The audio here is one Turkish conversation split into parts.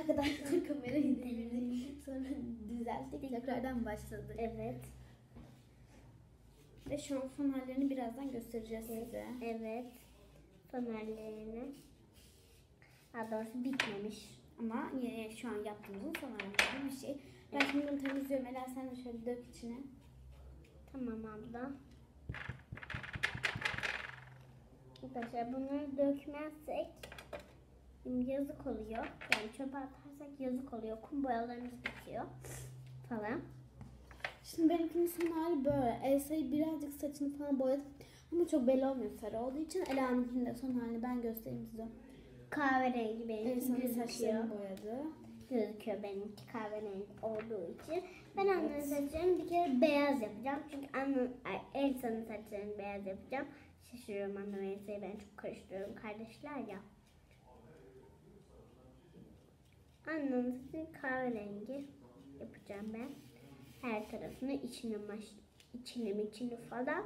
Arkadaşlar kamerayı devirdik. Sonra düzelttik. Tekrardan başladık. Evet. Ve şu an son hallerini birazdan göstereceğiz size. Evet. Fenerlerini. Daha doğrusu bitmemiş. Ama yine şu an yaptığımızın son halleri bir şey. Ben şimdi bunu temizliyorum. Ela sen de şöyle dök içine. Tamam abla. Arkadaşlar bunları dökmezsek yazık oluyor. Yani çöpe atarsak yazık oluyor. Kum boyalarımız bitiyor falan. Şimdi benimkinin son hali böyle. Elsa'yı birazcık saçını falan boyadım. Ama çok belli olmuyor sarı olduğu için. Ela'nınkinin de son halini ben göstereyim size. Kahverengi benimki Elsa'nın gözüküyor. saçlarını boyadı. Gözüküyor benimki kahverengi olduğu için. Ben annenin saçlarını bir kere beyaz yapacağım. Çünkü anne, ay, Elsa'nın saçlarını beyaz yapacağım. Şaşırıyorum anne ve Elsa'yı ben çok karıştırıyorum. Kardeşler ya. Saçını kahverengi yapacağım ben. Her tarafını içini maş, içini içini falan.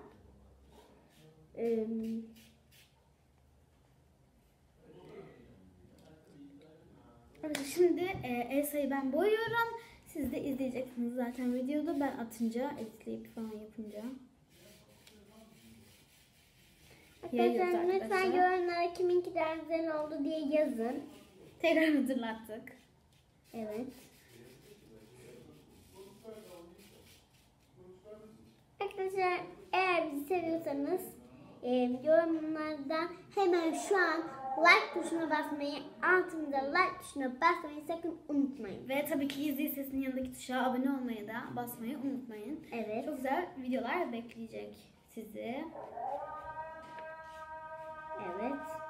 Ee, Evet şimdi e, Elsa'yı ben boyuyorum. Siz de izleyeceksiniz zaten videoda. Ben atınca, editleyip falan yapınca. Arkadaşlar lütfen yorumlara kiminki daha güzel oldu diye yazın. Tekrar hatırlattık. Evet. Arkadaşlar eğer bizi seviyorsanız e, yorumlarda hemen şu an like tuşuna basmayı, altında like tuşuna basmayı sakın unutmayın. Ve tabii ki Gizli Ses'in yanındaki tuşa abone olmayı da basmayı unutmayın. Evet. Çok güzel videolar bekleyecek sizi. Evet.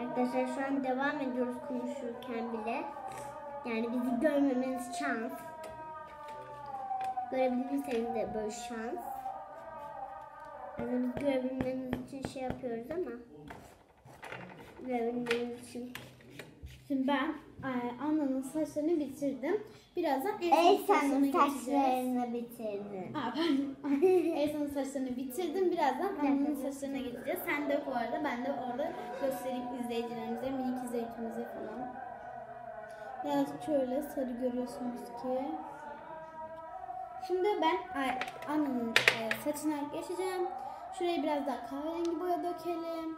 Arkadaşlar şu an devam ediyoruz konuşurken bile. Yani bizi görmemeniz şans. Görebilirseniz de böyle şans. Yani biz görebilmeniz için şey yapıyoruz ama görebilmeniz için. Şimdi ben e, Anna'nın saçlarını bitirdim. Birazdan Elsa'nın saçlarını geçeceğiz. bitirdin. Aa, pardon. Elsa'nın saçlarını bitirdim. Birazdan Anna'nın saçlarına geçeceğiz. Sen de bu arada ben de orada göstereyim izleyicilerimize, minik izleyicimize falan. Birazcık şöyle sarı görüyorsunuz ki. Şimdi ben Anna'nın e, saçına geçeceğim. Şuraya biraz daha kahverengi boya dökelim.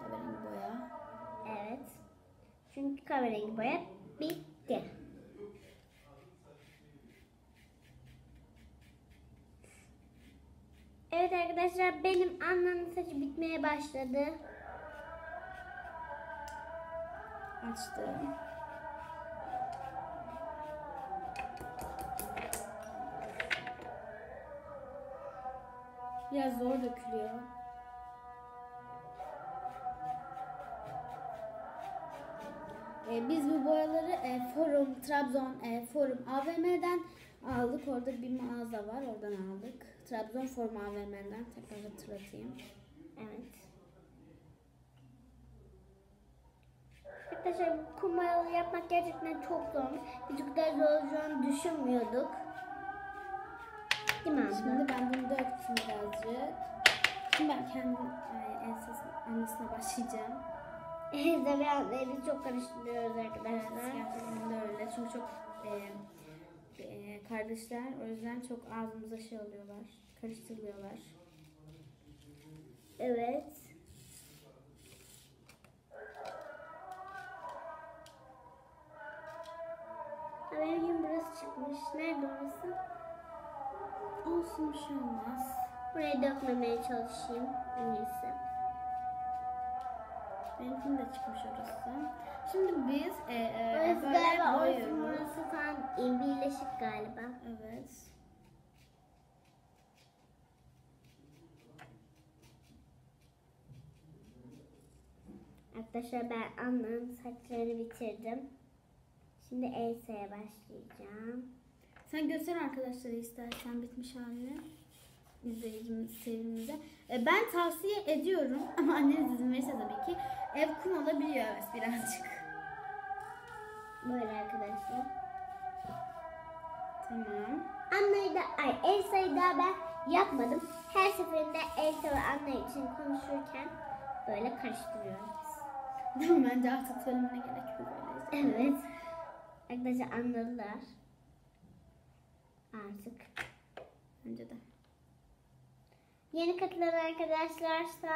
Kahverengi boya. Evet. Çünkü kahverengi boya bitti. Evet arkadaşlar benim annemin saçı bitmeye başladı. Açtım. Biraz zor dökülüyor. Ee, biz bu boyaları e, Forum, Trabzon e, Forum AVM'den aldık. Orada bir mağaza var. Oradan aldık. Trabzon Forum AVM'den tekrar hatırlatayım. Evet. Arkadaşlar bu kumayalı yapmak gerçekten çok zor. Biz bu kadar zor olacağını düşünmüyorduk. Değil mi abla? Şimdi ben bunu döktüm birazcık. Şimdi ben kendim e, ensesine, annesine başlayacağım. Ve anneyi biz çok karıştırıyoruz arkadaşlar. gerçekten de öyle. Çünkü çok e, e, kardeşler o yüzden çok ağzımıza şey oluyorlar. Karıştırılıyorlar. Evet. Ha, Benim burası çıkmış. Nerede orası? Olsun bir şey olmaz. Buraya dökmemeye çalışayım. En iyisi. Benimkinin de çıkmış orası. Şimdi biz e, e, Orası böyle galiba orası boyuyoruz. burası falan e, birleşik galiba. Evet. Arkadaşlar ben Anna'nın saçlarını bitirdim. Şimdi Elsa'ya başlayacağım. Sen göster arkadaşlara istersen bitmiş halini. İzleyicimiz, sevimimize. E, ben tavsiye ediyorum ama anneniz izin verirse tabii ki. Ev kum olabiliyor evet birazcık. Böyle arkadaşlar. Tamam. Anna'yı da, ay Elsa'yı da ben yapmadım. Her seferinde Elsa ve Anna için konuşurken böyle karıştırıyoruz. Değil mi? Bence artık söylemene gerek yok. Evet. Arkadaşlar anladılar. Artık. Bence de. Yeni katılan arkadaşlarsa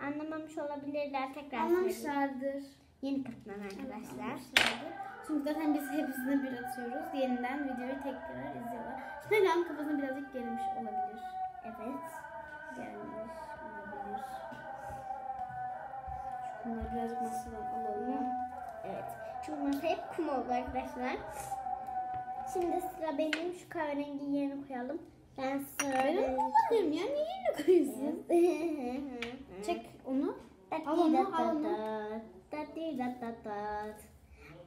anlamamış olabilirler. Tekrar. Anlamışlardır. Yeni katılan arkadaşlar. Anlamışlardır. Çünkü zaten biz hepsine bir atıyoruz. Yeniden videoyu tekrar izliyorlar. Şimdi Ela'nın kafasına birazcık gelmiş olabilir. Evet. Gelmiş olabilir. Şu bunları birazcık masadan alalım. Evet. Çünkü masa hep kum oldu arkadaşlar. Şimdi sıra benim. Şu kahverengi yerine koyalım. Ben Ben onu kullanıyorum ya. Niye yerine koyuyorsun? Çek. Onu. Al onu, al onu.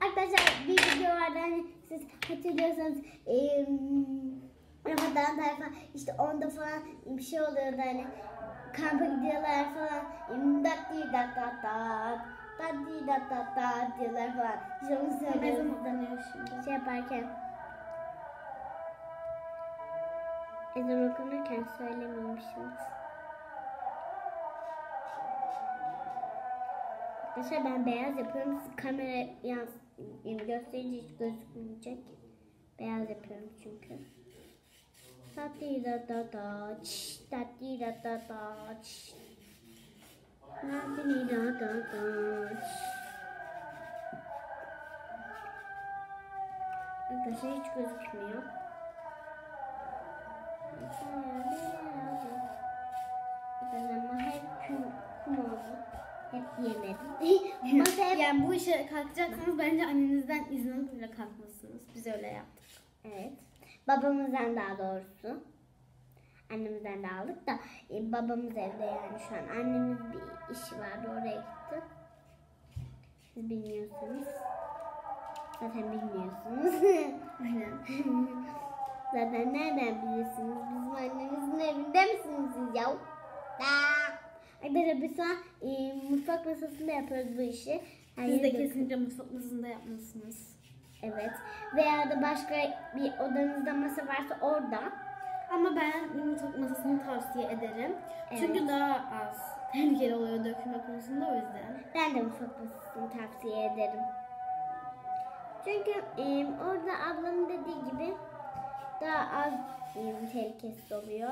Arkadaşlar bir video vardı hani siz hatırlıyorsanız eee Ramazan tayfa işte onda falan bir şey oluyordu hani kampa gidiyorlar falan em, dat di dat dat dat dat di dat dat dat diyorlar falan. İşte onu okunuyor şimdi. şey yaparken. Ezan okunurken söylemeymişsiniz. Arkadaşlar ben beyaz yapıyorum. Siz kamera yani gösterince hiç gözükmeyecek. Beyaz yapıyorum çünkü. Tati da da da çş, tati da da da çş. Tati da da da. Arkadaşlar hiç gözükmüyor. Yemedim. Masa hep... Yani bu işe kalkacaksanız bence annenizden izin alıp bile kalkmasınız. Biz öyle yaptık. Evet. Babamızdan daha doğrusu. Annemizden de aldık da e, babamız evde yani şu an. Annemiz bir işi vardı oraya gitti. Siz bilmiyorsunuz. Zaten bilmiyorsunuz. Aynen. Zaten nereden bilirsiniz? Bizim annemizin evinde misiniz siz ya? Da. Arkadaşlar biz şu an e, mutfak masasında yapıyoruz bu işi. Her Siz de kesinlikle mutfak masasında yapmalısınız. Evet. Veya da başka bir odanızda masa varsa orada. Ama ben mutfak masasını tavsiye ederim. Evet. Çünkü daha az tehlikeli oluyor dökülme konusunda o yüzden. Ben de mutfak masasını tavsiye ederim. Çünkü e, orada ablamın dediği gibi daha az tehlikesi oluyor.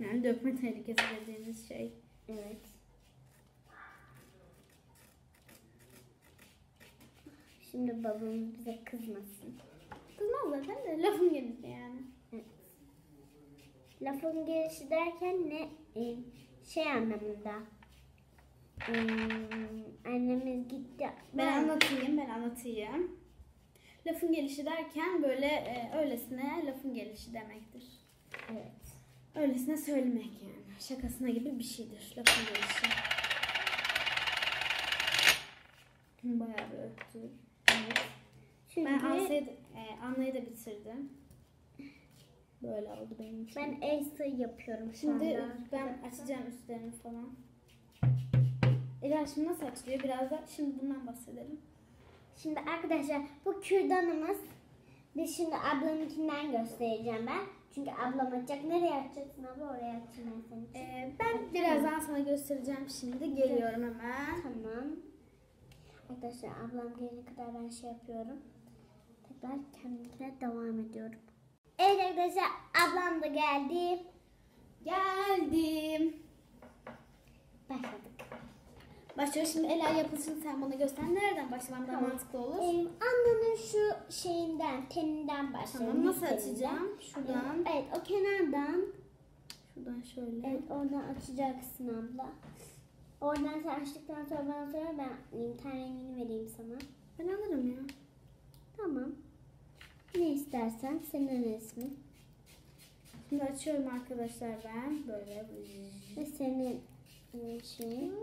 Yani dökme tehlikesi dediğimiz şey. Evet. Şimdi babamız bize kızmasın. Kızmaz zaten de lafın gelişi yani. Evet. Lafın gelişi derken ne? E, şey anlamında. E, annemiz gitti. Ben anlatayım, ben anlatayım. Lafın gelişi derken böyle e, öylesine lafın gelişi demektir. Evet. Öylesine söylemek yani. Şakasına gibi bir şeydir lafın gelişi. Bayağı bir öptü. Evet. Çünkü Ben Asya'yı da- e, Anlayı da bitirdim. Böyle oldu benim için. ben Elsa yapıyorum şu Şimdi anda. ben açacağım üstlerini falan. Ela şimdi nasıl açılıyor? Biraz da şimdi bundan bahsedelim. Şimdi arkadaşlar bu kürdanımız. Biz şimdi ablamınkinden göstereceğim ben. Çünkü ablam açacak. Nereye açacaksın abla? Oraya açayım ben senin için. Ee, ben birazdan sana göstereceğim şimdi. Geliyorum hemen. Tamam. Arkadaşlar ablam gelene kadar ben şey yapıyorum. Tekrar kendimkine devam ediyorum. Evet arkadaşlar ablam da geldi. Geldim. Başladık. Başlıyor şimdi Ela yapılışını sen bana göster. Nereden başlamam daha mantıklı olur? Ee, Anna'nın şu şeyinden, teninden başlayalım. tamam nasıl teninden. açacağım? Şuradan. Evet o kenardan. Şuradan şöyle. Evet oradan açacaksın abla. Oradan sen açtıktan sonra bana sonra ben ten rengini vereyim sana. Ben alırım ya. Tamam. Ne istersen senin resmin. Şimdi açıyorum arkadaşlar ben. Böyle. Ve senin şeyin.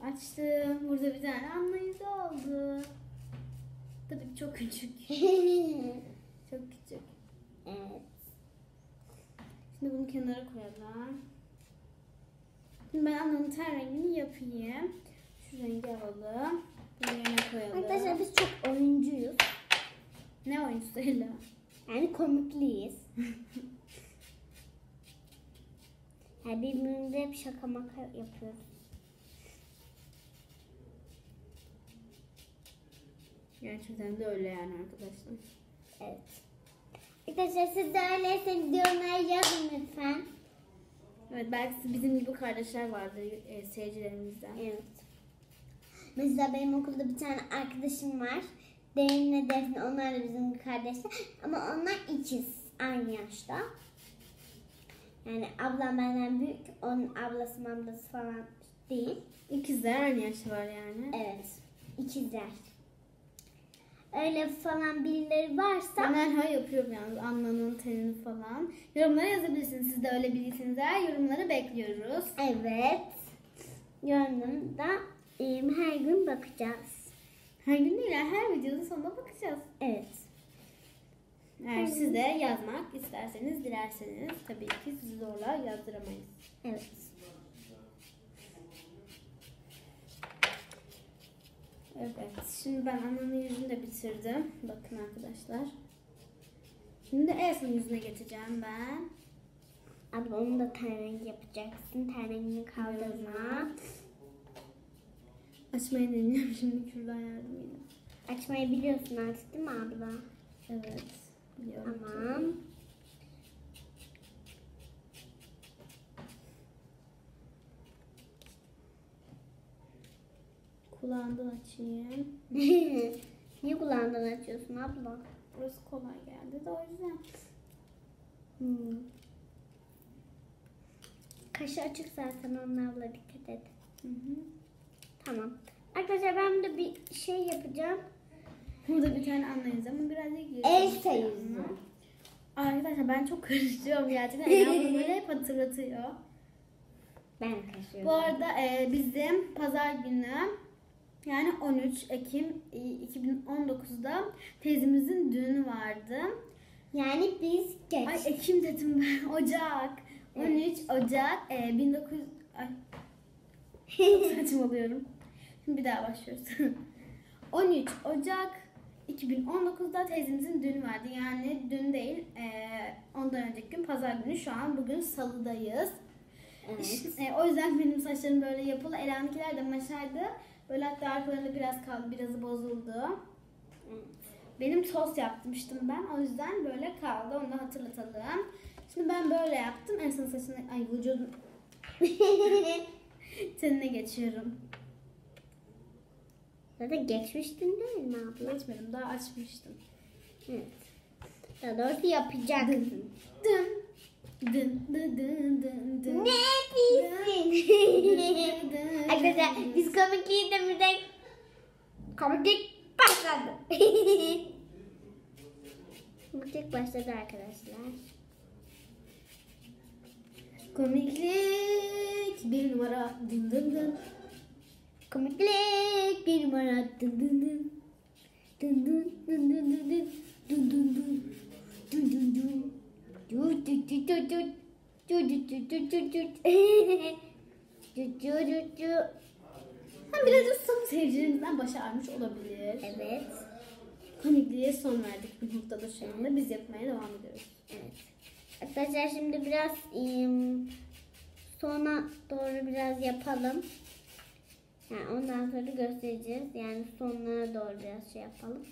Açtım. Burada bir tane anlayıcı oldu. Tabii ki çok küçük. Çok küçük. evet. Şimdi bunu kenara koyalım. Şimdi ben ananın ten rengini yapayım. Şu rengi alalım. Bunu yerine koyalım. Arkadaşlar biz çok oyuncuyuz. Ne oyuncusu Ela? Yani komikliyiz. yani birbirimize hep şaka maka yapıyoruz. Gerçekten de öyle yani arkadaşlar. Evet. Arkadaşlar siz de öyleyseniz yorumlara yazın lütfen. Evet belki bizim gibi kardeşler vardır e, seyircilerimizden. Evet. Mesela benim okulda bir tane arkadaşım var. Derinle Defne onlar da bizim kardeşler. Ama onlar ikiz. Aynı yaşta. Yani ablam benden büyük. Onun ablası ablası falan değil. İkizler aynı yaşı var yani. Evet. ikizler. Öyle falan birileri varsa Ben her hay yapıyorum yalnız alnının tenini falan. Yorumlara yazabilirsiniz. Siz de öyle biriyseniz eğer yorumları bekliyoruz. evet. Yorumlarında her gün bakacağız. Her gün değil her videonun sonuna bakacağız. Evet. Eğer siz de yazmak isterseniz, dilerseniz tabii ki sizi zorla yazdıramayız. Evet. Evet, şimdi ben annemin yüzünü de bitirdim. Bakın arkadaşlar. Şimdi Elsa'nın yüzüne geçeceğim ben. Abla onu da ten rengi yapacaksın. Ten rengini kaldırma. Açmayı deneyeceğim şimdi kürdan yardımıyla. Açmayı biliyorsun artık değil mi abla? Evet, biliyorum. Tamam. Kulağından açayım. Niye kulağından açıyorsun abla? Burası kolay geldi de o yüzden. Hmm. Kaşı açık zaten onun abla dikkat et. Hı hı. Tamam. Arkadaşlar ben de bir şey yapacağım. Burada bir tane anlayız ama birazcık. Elsa yüzü. Arkadaşlar ben çok karıştırıyorum gerçekten. Bunu böyle hep hatırlatıyor. Ben kaşıyorum. Bu arada e, bizim pazar günü yani 13 Ekim e, 2019'da teyzemizin düğünü vardı. Yani biz geç. Ay Ekim dedim ben. Ocak. 13 Ocak e, 19 Ay saçmalıyorum. Şimdi bir daha başlıyoruz. 13 Ocak 2019'da teyzemizin düğünü vardı. Yani dün değil, e, ondan önceki gün pazar günü. Şu an bugün salıdayız. Evet. E, o yüzden benim saçlarım böyle yapılı. Elan'ınkiler de maşaydı. Böyle hatta arkalarında biraz kaldı, birazı bozuldu. Benim tost yapmıştım ben. O yüzden böyle kaldı. Onu da hatırlatalım. Şimdi ben böyle yaptım. En son saçını, ay vücudum tenine geçiyorum. Zaten geçmiştin değil mi abla? Geçmedim, daha açmıştım. Evet. Daha doğrusu yapacaksın. Dın, dın, dın, dın, dın, dın. ne bilsin? Arkadaşlar biz komikliği demirden komiklik başladı. komiklik başladı arkadaşlar. Komiklik bir numara dın dın dın. Komiklik bir numara dın dın dın. Dın dın dın dın dın dın. Dın dın dın. Dın dın dın. Hem birazcık son seyircilerimizden başı ağrımış olabilir. Evet. Komikliğe son verdik bu noktada şu anda. Biz yapmaya devam ediyoruz. Evet. Arkadaşlar şimdi biraz sona doğru biraz yapalım. Yani ondan sonra göstereceğiz. Yani sonlara doğru biraz şey yapalım.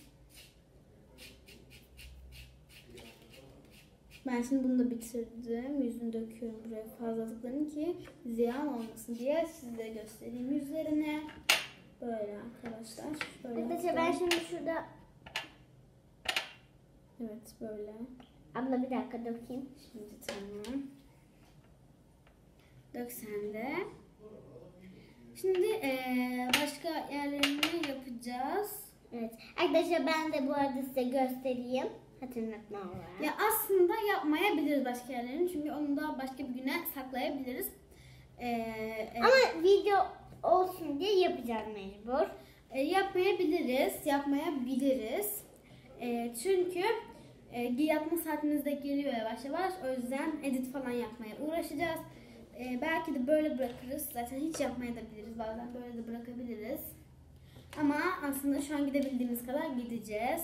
Ben şimdi bunu da bitirdim. Yüzünü döküyorum buraya fazlalıklarını ki ziyan olmasın diye size göstereyim yüzlerine. Böyle arkadaşlar. Böyle Arkadaşlar ben şimdi şurada Evet böyle. abla bir dakika dökeyim. Şimdi tamam. Dök sen de. Şimdi başka yerlerini yapacağız. Evet. Arkadaşlar ben de bu arada size göstereyim. Hatırlatma olarak. Ya aslında yapmayabiliriz başka yerlerini çünkü onu da başka bir güne saklayabiliriz. Eee, evet. Ama video olsun diye yapacağız mecbur. E, yapmayabiliriz, yapmayabiliriz. E, çünkü e, yatma saatimiz de geliyor yavaş yavaş. O yüzden edit falan yapmaya uğraşacağız. E, belki de böyle bırakırız. Zaten hiç yapmaya da biliriz. Bazen böyle de bırakabiliriz. Ama aslında şu an gidebildiğimiz kadar gideceğiz.